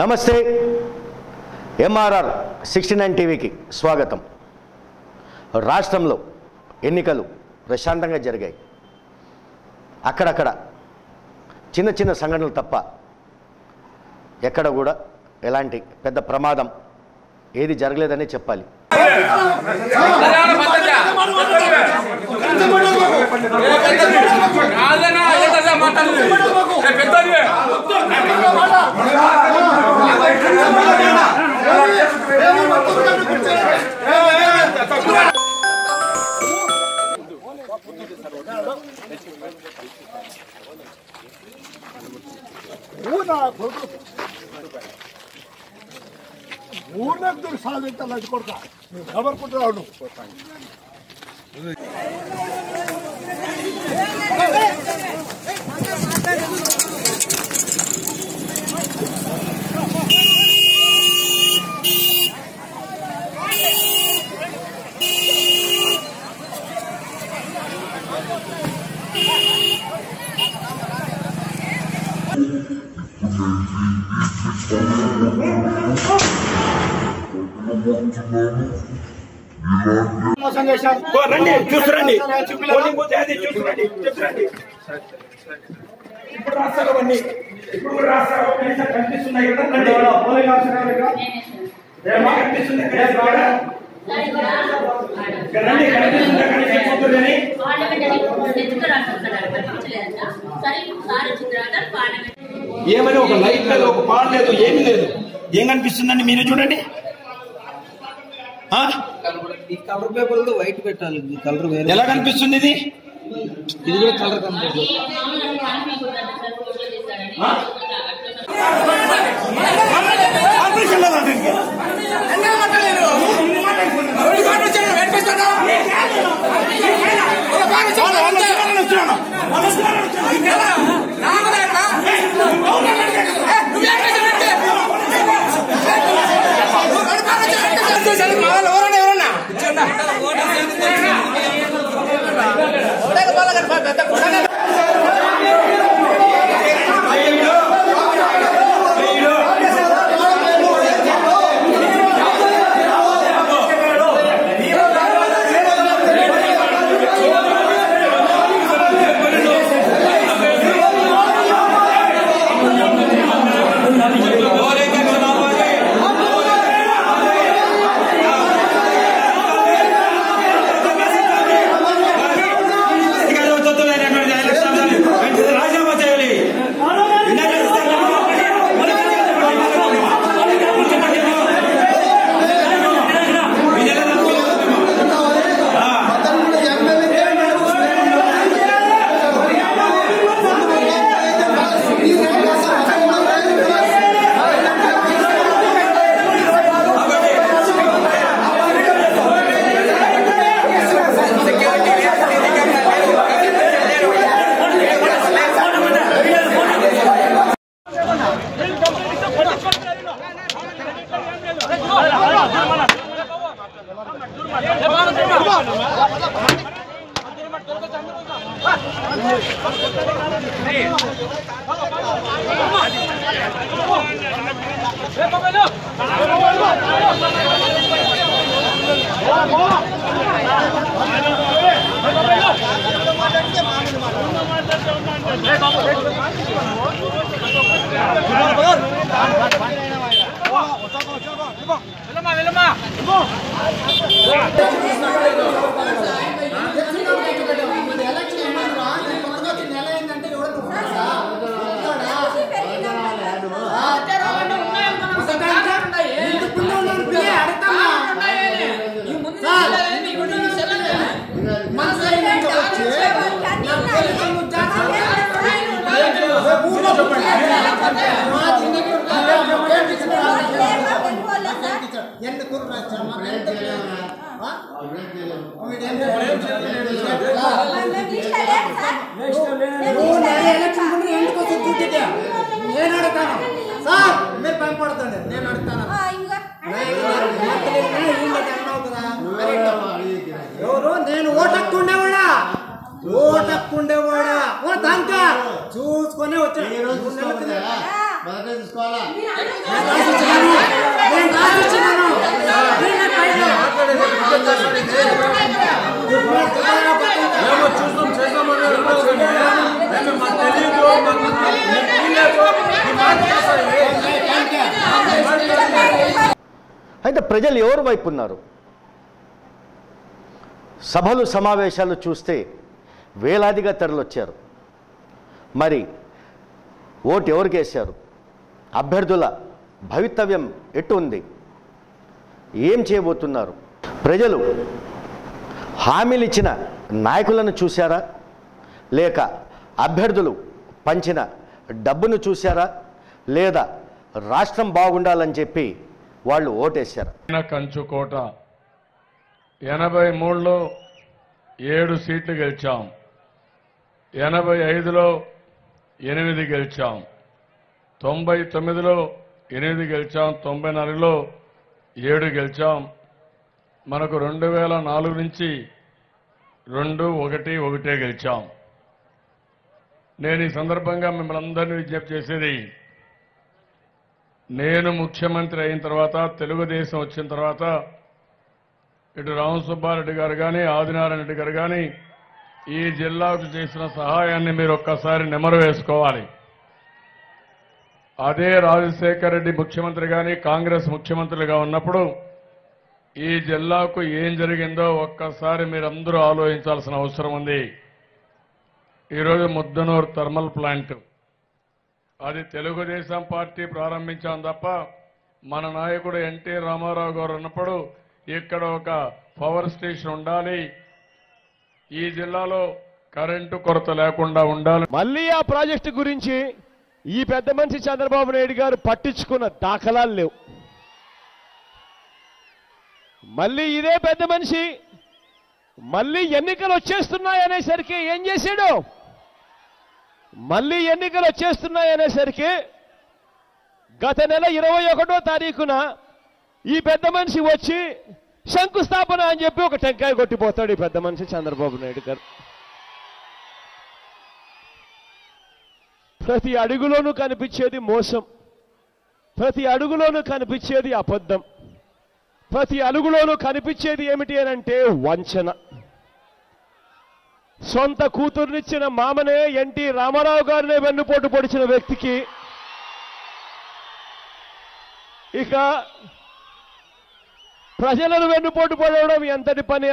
నమస్తే. MRR sixty nine టీవీకి స్వాగతం. రాష్ట్రంలో ఎన్నికలు ప్రశాంతంగా జరిగాయి. అక్కడక్కడ చిన్న చిన్న సంఘటనలు తప్ప ఎక్కడ కూడా ఎలాంటి పెద్ద ప్రమాదం ఏది జరగలేదనే చెప్పాలి. పెద్ద ಕೊಡ್ತಾರೆ ಕೊಡ್ತಾ ఓ, రండి చూసురండి ఇప్పుడు రాస్తారు అవన్నీ. ఇప్పుడు కూడా రాస్తారు కనిపిస్తున్నాయి కదా? రండి. పోలింగ్ ఆఫీసర్ కనిపిస్తుంది రండి కనిపిస్తుందా? ఏమని ఒక లైట్ లేదు ఒక పాడు లేదు ఏమీ లేదు. ఏం కనిపిస్తుందండి? మీరు చూడండి? ఈ కలర్ పేపర్ కూడా వైట్ పెట్టాలి. ఈ కలర్ వేరే. ఎలా కనిపిస్తుంది ఇది? ఇది కూడా కలర్ కనిపిస్తుంది. లేదా Lama, lama. Lama. ఎవరు నేను ఓటక్కుండేవాడా? ఓటక్కుండేవాడా ఓ దంక చూసుకొని వచ్చాను మొదట తీసుకోవాలా మేము చూస్తాం చేస్తామని మేము మాకు తెలియదు మాకు తెలియదు ఈ మాట చేస్తాయి. అయితే ప్రజలు ఎవరి వైపు ఉన్నారు? సభలు సమావేశాలు చూస్తే వేలాదిగా తరలొచ్చారు. మరి ఓటు ఎవరికి వేశారు? అభ్యర్థుల భవితవ్యం ఎటు ఉంది? ఏం చేయబోతున్నారు? ప్రజలు హామీలు ఇచ్చిన నాయకులను చూశారా? లేక అభ్యర్థులు పంచిన డబ్బును చూశారా? లేదా రాష్ట్రం బాగుండాలని చెప్పి వాళ్ళు ఓటేశారు. కంచుకోట ఎనభై మూడులో ఏడు సీట్లు గెలిచాం. ఎనభై ఐదులో ఎనిమిది గెలిచాం. తొంభై తొమ్మిదిలో ఎనిమిది గెలిచాం. తొంభై నాలుగులో ఏడు గెలిచాం. మనకు రెండు వేల నాలుగు నుంచి రెండు ఒకటి ఒకటే గెలిచాం. నేను ఈ సందర్భంగా మిమ్మల్ని అందరినీ విజ్ఞప్తి చేసేది నేను ముఖ్యమంత్రి అయిన తర్వాత తెలుగుదేశం వచ్చిన తర్వాత ఇటు రామసుబ్బారెడ్డి గారు కానీ ఆదినారాయణ రెడ్డి గారు కానీ ఈ జిల్లాకు చేసిన సహాయాన్ని మీరు ఒక్కసారి నెమరు వేసుకోవాలి. అదే రాజశేఖర రెడ్డి ముఖ్యమంత్రి కానీ కాంగ్రెస్ ముఖ్యమంత్రులుగా ఉన్నప్పుడు ఈ జిల్లాకు ఏం జరిగిందో ఒక్కసారి మీరందరూ ఆలోచించాల్సిన అవసరం ఉంది. ఈరోజు ముద్దనూరు థర్మల్ ప్లాంట్. అది తెలుగుదేశం పార్టీ ప్రారంభించాం తప్ప మన నాయకుడు ఎన్టీ రామారావు గారు ఉన్నప్పుడు ఇక్కడ ఒక పవర్ స్టేషన్ ఉండాలి. ఈ జిల్లాలో కరెంటు కొరత లేకుండా ఉండాలి. మళ్ళీ ఆ ప్రాజెక్టు గురించి ఈ పెద్ద మనిషి చంద్రబాబు నాయుడు గారు పట్టించుకున్న దాఖలాలు లేవు. మళ్ళీ ఇదే పెద్ద మనిషి మళ్ళీ ఎన్నికలు వచ్చేస్తున్నాయి అనేసరికి ఏం చేశాడు? మళ్ళీ ఎన్నికలు వచ్చేస్తున్నాయి అనేసరికి గత నెల ఇరవై ఒకటో తారీఖున ఈ పెద్ద మనిషి వచ్చి శంకుస్థాపన అని చెప్పి ఒక టెంకాయ కొట్టిపోతాడు ఈ పెద్ద మనిషి చంద్రబాబు నాయుడు గారు. ప్రతి అడుగులోనూ కనిపించేది మోసం. ప్రతి అడుగులోనూ కనిపించేది అబద్ధం. ప్రతి అడుగులోనూ కనిపించేది ఏమిటి అని అంటే వంచన. సొంత కూతుర్నిచ్చిన మామనే ఎన్టీ రామారావు గారినే వెన్నుపోటు పొడిచిన వ్యక్తికి ఇక ప్రజలను వెన్నుపోటు పడవడం ఎంతటి పని?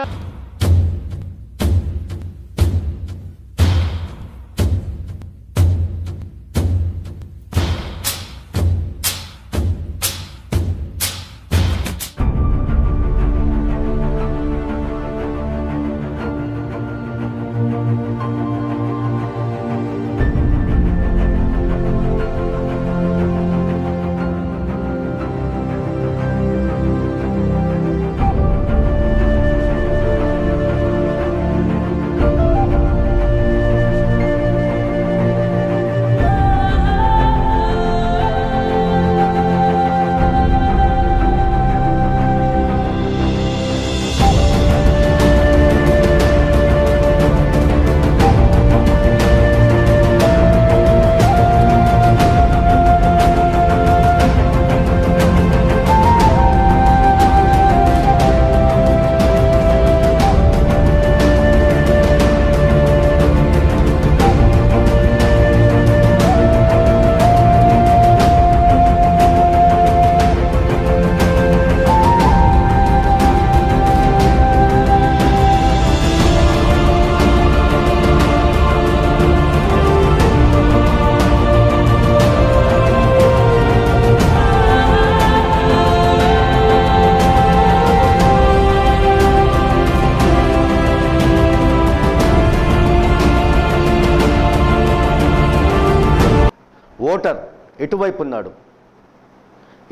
ఓటర్ ఎటువైపు ఉన్నాడు?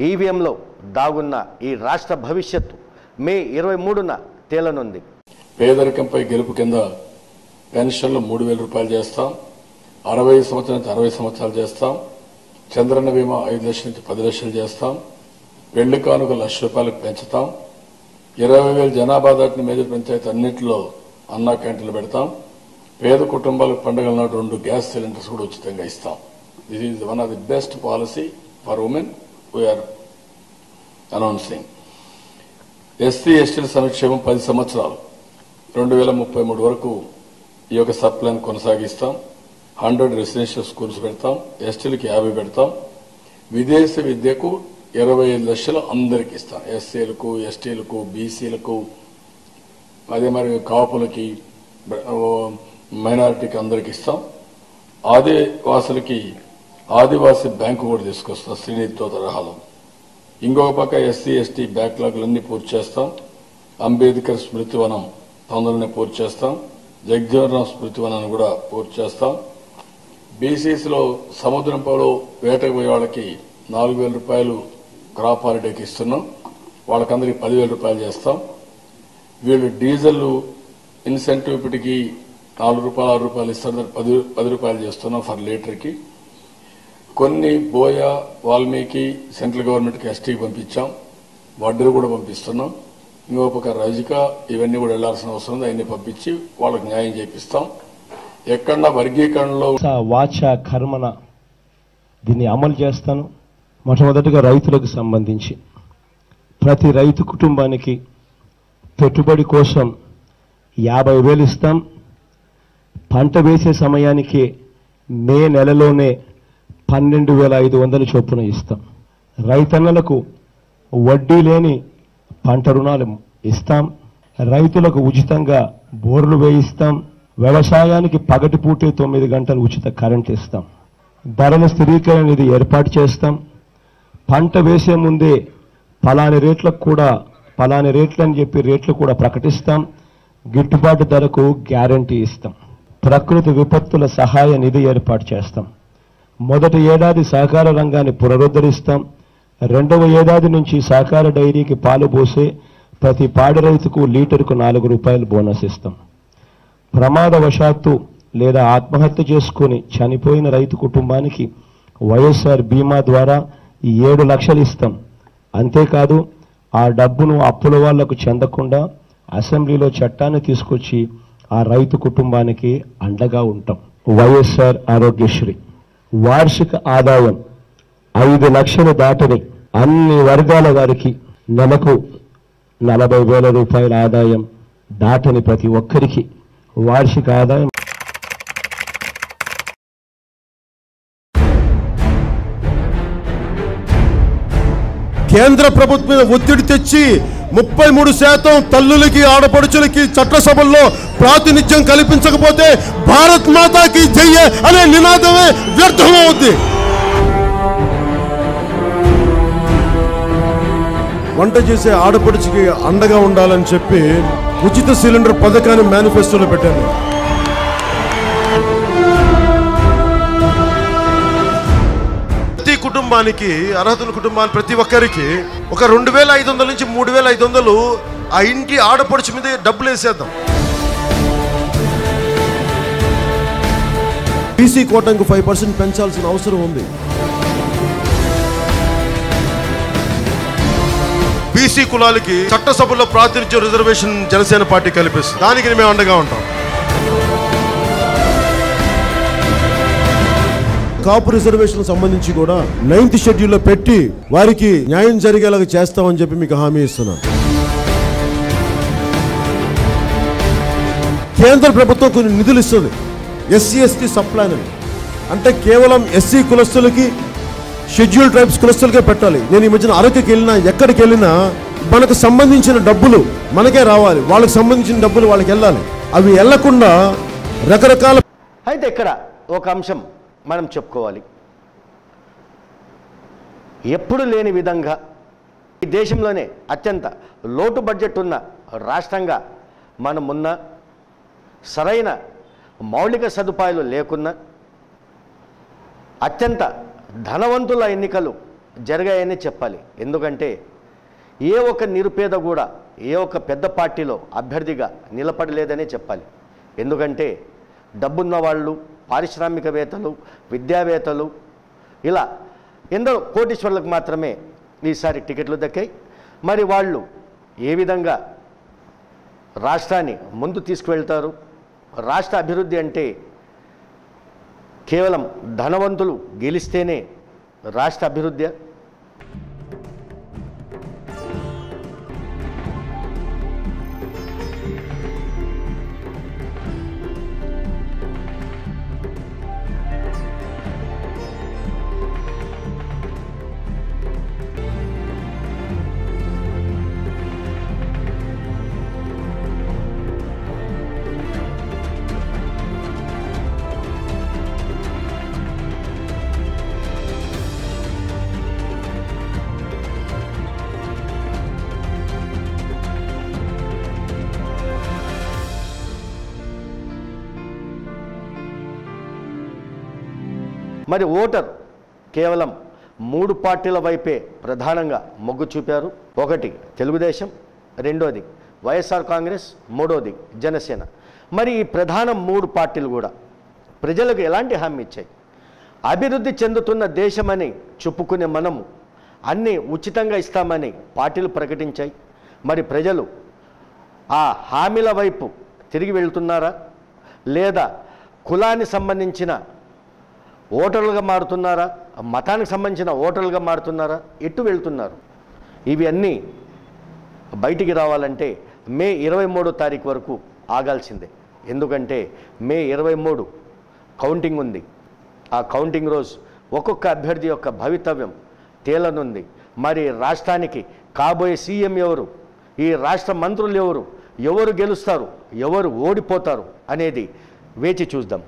ఈవీఎంలో దాగున్న ఈ రాష్ట్ర భవిష్యత్తు మే ఇరవై మూడున తేలనుంది. పేదరికంపై గెలుపు కింద పెన్షన్లు మూడు వేల రూపాయలు చేస్తాం అరవై సంవత్సరాల అరవై సంవత్సరాలు చేస్తాం చంద్రన్న బీమా ఐదు లక్షల నుంచి పది లక్షలు చేస్తాం పెళ్ళి కానుక లక్ష రూపాయలకు పెంచుతాం ఇరవై వేల జనాభా దాటిన మేజర్ పంచాయతీ అన్నింటిలో అన్నా క్యాంటీన్లు పెడతాం పేద కుటుంబాలకు పండుగల నాడు రెండు గ్యాస్ సిలిండర్స్ కూడా ఉచితంగా ఇస్తాం. This is one of the best policy for women we are SC ఎస్టీల సంక్షేమం పది సంవత్సరాలు. రెండు వేల ముప్పై మూడు వరకు ఈ యొక్క సప్లైన్ కొనసాగిస్తాం. హండ్రెడ్ రెసిడెన్షియల్ స్కూల్స్ పెడతాం. ఎస్టీలకి యాభై పెడతాం. విదేశీ విద్యకు ఇరవై ఐదు లక్షలు అందరికి ఇస్తాం. ఎస్సీలకు ఎస్టీలకు బీసీలకు అదే మరి కాపులకి మైనారిటీకి అందరికి ఇస్తాం. ఆదివాసులకి ఆదివాసీ బ్యాంకు కూడా తీసుకొస్తాం శ్రీనిధితో తరహాలో. ఇంకొక పక్క ఎస్సీ ఎస్టీ బ్యాక్లాగ్లన్నీ పూర్తి చేస్తాం. అంబేద్కర్ స్మృతివనం తొందరనే పూర్తి చేస్తాం. జగజీవనరామ్ స్మృతివనాన్ని కూడా పూర్తి చేస్తాం. బీసీసీలో సముద్రం పాలు వేటకు పోయే వాళ్ళకి నాలుగు వేల రూపాయలు క్రాప్ హాలిడేకి ఇస్తున్నాం. వాళ్ళకందరికి పదివేల రూపాయలు చేస్తాం. వీళ్ళు డీజిల్ ఇన్సెంటివ్ ఇప్పటికి నాలుగు రూపాయలు ఆరు రూపాయలు ఇస్తారు పది పది రూపాయలు చేస్తున్నాం ఫర్ లీటర్కి. కొన్ని బోయ వాల్మీకి సెంట్రల్ గవర్నమెంట్కి ఎస్టీకి పంపించాం. వడ్డీలు కూడా పంపిస్తున్నాం. ఇంకో పక్క రజిక ఇవన్నీ కూడా వెళ్ళాల్సిన అవసరం ఉంది. అవన్నీ పంపించి వాళ్ళకి న్యాయం చేపిస్తాం. ఎక్కడన్నా వర్గీకరణలో వాచ కర్మన దీన్ని అమలు చేస్తాను. మొట్టమొదటిగా రైతులకు సంబంధించి ప్రతి రైతు కుటుంబానికి పెట్టుబడి కోసం యాభై వేలు ఇస్తాం. పంట వేసే సమయానికి మే నెలలోనే పన్నెండు వేల ఐదు వందల చొప్పున ఇస్తాం. రైతన్నలకు వడ్డీ లేని పంట రుణాలు ఇస్తాం. రైతులకు ఉచితంగా బోర్లు వేయిస్తాం. వ్యవసాయానికి పగటిపూటే తొమ్మిది గంటలు ఉచిత కరెంట్ ఇస్తాం. ధరల స్థిరీకరణ నిధి ఏర్పాటు చేస్తాం. పంట వేసే ముందే పలాని రేట్లకు కూడా పలాని రేట్లు అని చెప్పి రేట్లు కూడా ప్రకటిస్తాం. గిట్టుబాటు ధరకు గ్యారంటీ ఇస్తాం. ప్రకృతి విపత్తుల సహాయ నిధి ఏర్పాటు చేస్తాం. మొదటి ఏడాది సహకార రంగాన్ని పునరుద్ధరిస్తాం. రెండవ ఏడాది నుంచి సహకార డైరీకి పాలు పోసే ప్రతి పాడి రైతుకు లీటరుకు నాలుగు రూపాయలు బోనస్ ఇస్తాం. ప్రమాదవశాత్తు లేదా ఆత్మహత్య చేసుకుని చనిపోయిన రైతు కుటుంబానికి వైఎస్ఆర్ బీమా ద్వారా ఏడు లక్షలు ఇస్తాం. అంతేకాదు ఆ డబ్బును అప్పుల వాళ్ళకు చెందకుండా అసెంబ్లీలో చట్టాన్ని తీసుకొచ్చి ఆ రైతు కుటుంబానికి అండగా ఉంటాం. వైఎస్ఆర్ ఆరోగ్యశ్రీ వార్షిక ఆదాయం ఐదు లక్షలు దాటని అన్ని వర్గాల వారికి నెలకు నలభై వేల రూపాయల ఆదాయం దాటని ప్రతి ఒక్కరికి వార్షిక ఆదాయం కేంద్ర ప్రభుత్వం మీద ఒత్తిడి తెచ్చి ముప్పై మూడు శాతం తల్లులకి ఆడపడుచులకి చట్టసభల్లో ప్రాతినిధ్యం కల్పించకపోతే భారత్ మాతాకి జయ్యే అనే నినాదమే వ్యర్థమవుద్ది. వంట చేసే ఆడపడుచుకి అండగా ఉండాలని చెప్పి ఉచిత సిలిండర్ పథకాన్ని మేనిఫెస్టోలో పెట్టాను. కుటుంబానికి అర్హతల కుటుంబానికి ప్రతి ఒక్కరికి ఒక రెండు వేల ఐదు వందల నుంచి మూడు వేల ఐదు వందలు ఆ ఇంటి ఆడపడుచు మీద డబ్బులు వేసేద్దాం. బీసీ కోటానికి ఫైవ్ పర్సెంట్ పెంచాల్సిన అవసరం ఉంది. బీసీ కులాలకి చట్టసభలో ప్రాతినిధ్య రిజర్వేషన్ జనసేన పార్టీ కల్పిస్తుంది. దానికి మేము అండగా ఉంటాం. కాపు రిజర్వేషన్ సంబంధించి కూడా నైన్త్ షెడ్యూల్లో పెట్టి వారికి న్యాయం జరిగేలాగా చేస్తామని చెప్పి మీకు హామీ ఇస్తున్నాను. కేంద్ర ప్రభుత్వం కొన్ని నిధులు ఇస్తుంది. ఎస్సీ ఎస్టీ సప్లాన్ అని అంటే కేవలం ఎస్సీ కులస్తులకి షెడ్యూల్ ట్రైబ్స్ కులస్తులకే పెట్టాలి. నేను ఈ మధ్యన అరకుకి వెళ్ళినా ఎక్కడికి వెళ్ళినా మనకు సంబంధించిన డబ్బులు మనకే రావాలి. వాళ్ళకి సంబంధించిన డబ్బులు వాళ్ళకి వెళ్ళాలి. అవి వెళ్ళకుండా రకరకాల అయితే ఇక్కడ ఒక అంశం. మనం చెప్పుకోవాలి. ఎప్పుడు లేని విధంగా ఈ దేశంలోనే అత్యంత లోటు బడ్జెట్ ఉన్న రాష్ట్రంగా మనమున్న సరైన మౌలిక సదుపాయాలు లేకున్నా అత్యంత ధనవంతుల ఎన్నికలు జరిగాయని చెప్పాలి. ఎందుకంటే ఏ ఒక్క నిరుపేద కూడా ఏ ఒక్క పెద్ద పార్టీలో అభ్యర్థిగా నిలబడలేదనే చెప్పాలి. ఎందుకంటే డబ్బున్న వాళ్ళు పారిశ్రామికవేత్తలు విద్యావేత్తలు ఇలా ఎందరో కోటీశ్వరులకు మాత్రమే ఈసారి టికెట్లు దక్కాయి. మరి వాళ్ళు ఏ విధంగా రాష్ట్రాన్ని ముందు తీసుకువెళ్తారు? రాష్ట్ర అభివృద్ధి అంటే కేవలం ధనవంతులు గెలిస్తేనే రాష్ట్ర అభివృద్ధి మరి ఓటర్ కేవలం మూడు పార్టీల వైపే ప్రధానంగా మొగ్గు చూపారు. ఒకటి తెలుగుదేశం రెండోది వైఎస్ఆర్ కాంగ్రెస్ మూడోది జనసేన. మరి ఈ ప్రధాన మూడు పార్టీలు కూడా ప్రజలకు ఎలాంటి హామీ ఇచ్చాయి? అభివృద్ధి చెందుతున్న దేశమని చెప్పుకునే మనము అన్నీ ఉచితంగా ఇస్తామని పార్టీలు ప్రకటించాయి. మరి ప్రజలు ఆ హామీల వైపు తిరిగి వెళ్తున్నారా? లేదా కులానికి సంబంధించిన ఓటర్లుగా మారుతున్నారా? మతానికి సంబంధించిన ఓటర్లుగా మారుతున్నారా? ఎటు వెళ్తున్నారు? ఇవి అన్నీ బయటికి రావాలంటే మే ఇరవై మూడో తారీఖు వరకు ఆగాల్సిందే. ఎందుకంటే మే ఇరవై మూడు కౌంటింగ్ ఉంది. ఆ కౌంటింగ్ రోజు ఒక్కొక్క అభ్యర్థి యొక్క భవితవ్యం తేలనుంది. మరి రాష్ట్రానికి కాబోయే సీఎం ఎవరు? ఈ రాష్ట్ర మంత్రులు ఎవరు? ఎవరు గెలుస్తారు? ఎవరు ఓడిపోతారు? అనేది వేచి చూద్దాం.